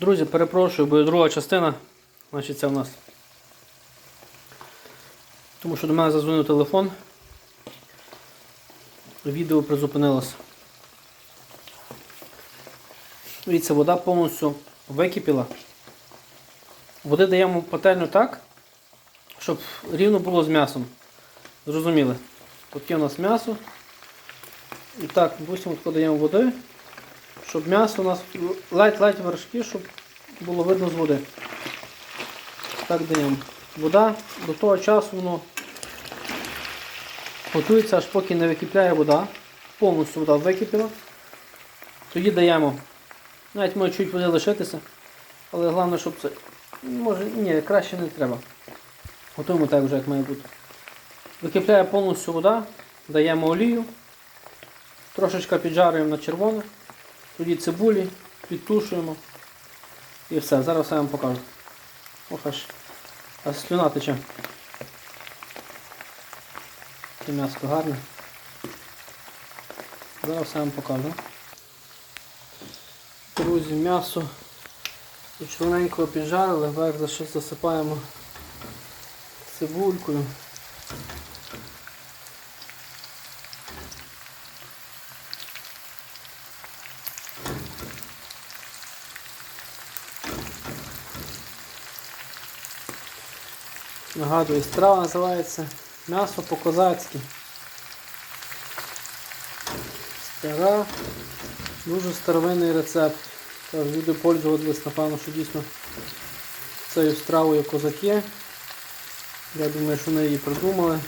Друзі, перепрошую, бо друга частина. Значить, це в нас. Тому що до мене зазвонив телефон. Відео призупинилося. Дивіться, вода повністю википіла. Води даємо пательню так, щоб рівно було з м'ясом. Зрозуміли? От є у нас м'ясо. І так, допустимо, додаємо води, щоб м'ясо у нас ледь-ледь вершки, щоб було видно з води. Так даємо. Вода до того часу воно готується, аж поки не википляє вода. Повністю вода википіла. Тоді даємо. Навіть може чуть води лишитися. Але головне, щоб це. Може, ні, краще не треба. Готуємо так вже, як має бути. Википляє повністю вода, даємо олію, трошечки піджарюємо на червоне, тоді цибулі, підтушуємо і все. Зараз я вам покажу. Ох аж, аж слюна тече. Таке м'ясо гарне. Зараз я вам покажу. Друзі, м'ясо червоненько піджарили, вверх ще засипаємо цибулькою. Нагадую, страва називається м'ясо по-козацьки. Стара, дуже старовинний рецепт. Тож люди пользувались, напевно, що дійсно цією стравою козаки. Я думаю, що вони її придумали.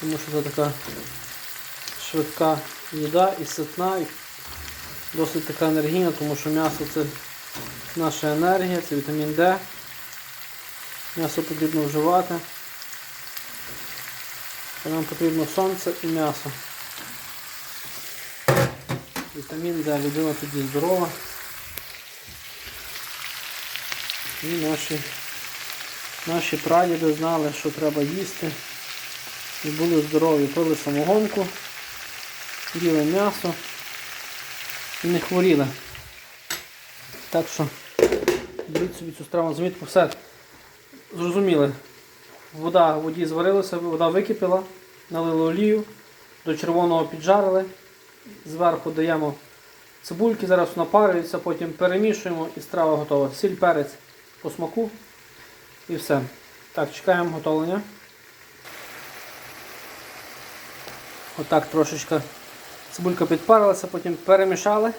Тому що це така швидка їда і ситна, і досить така енергійна, тому що м'ясо це наша енергія, це вітамін Д. М'ясо потрібно вживати. Нам потрібно сонце і м'ясо. Вітамін Д, людина тоді здорова. І наші, наші прадіди знали, що треба їсти. І були здорові, пили самогонку, їли м'ясо і не хворіли. Так що беріть собі цю страву на замітку. Все. Зрозуміли. Вода в воді зварилася, вода википіла, налили олію, до червоного піджарили. Зверху даємо цибульки, зараз вона парується, потім перемішуємо і страва готова. Сіль, перець по смаку і все. Так, чекаємо готовлення. Отак трошечки цибулька підпарилася, потім перемішали.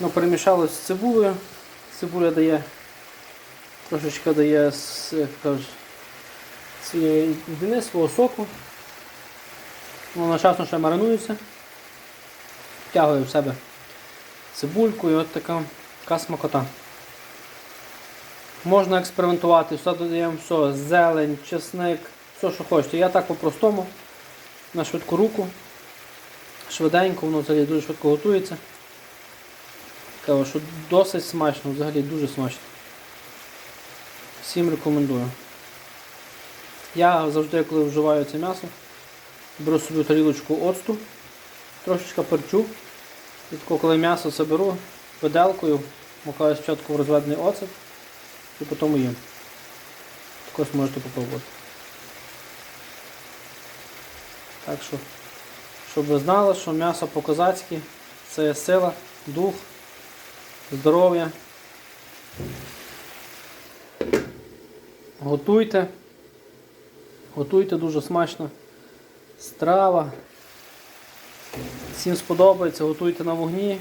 Ну, перемішали з цибулею. Цибуля дає, трошечки дає рідини, свого соку. Воно ще маринується. Втягує в себе цибульку і от така, така смакота. Можна експериментувати, сюди додаємо все, зелень, чесник, все, що хочете. Я так по-простому, на швидку руку, швиденько, воно взагалі дуже швидко готується. Кажу, що досить смачно, взагалі дуже смачно. Всім рекомендую. Я завжди, коли вживаю це м'ясо, беру собі тарілочку оцту, трошечки перчу. І тако, коли м'ясо це беру виделкою, макаю спочатку в розведений оцет і потім їм. Також можете попробувати. Так що, щоб ви знали, що м'ясо по-козацьки це сила, дух, здоров'я. Готуйте. Готуйте дуже смачно. Страва. Всім сподобається, готуйте на вогні.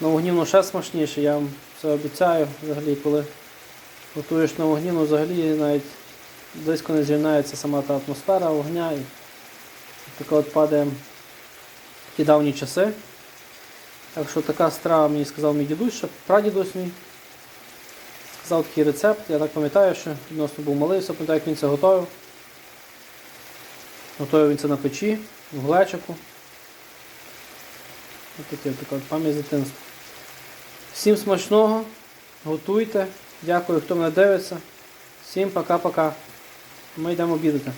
На вогні воно ще смачніше, я вам це обіцяю. Взагалі, коли готуєш на вогні, ну взагалі навіть близько не звільняється сама та атмосфера вогня. І така от падає ті давні часи. Так що така страва мені сказав мій дідусь, ще прадідусь мій. Сказав такий рецепт, я так пам'ятаю, що відносно був малий, все пам'ятаю, як він це готував. Готовив він це на печі, в глечику. Ось таке, така пам'ять дитинства. Всім смачного, готуйте. Дякую, хто мене дивиться. Всім пока-пока. Ми йдемо обідати.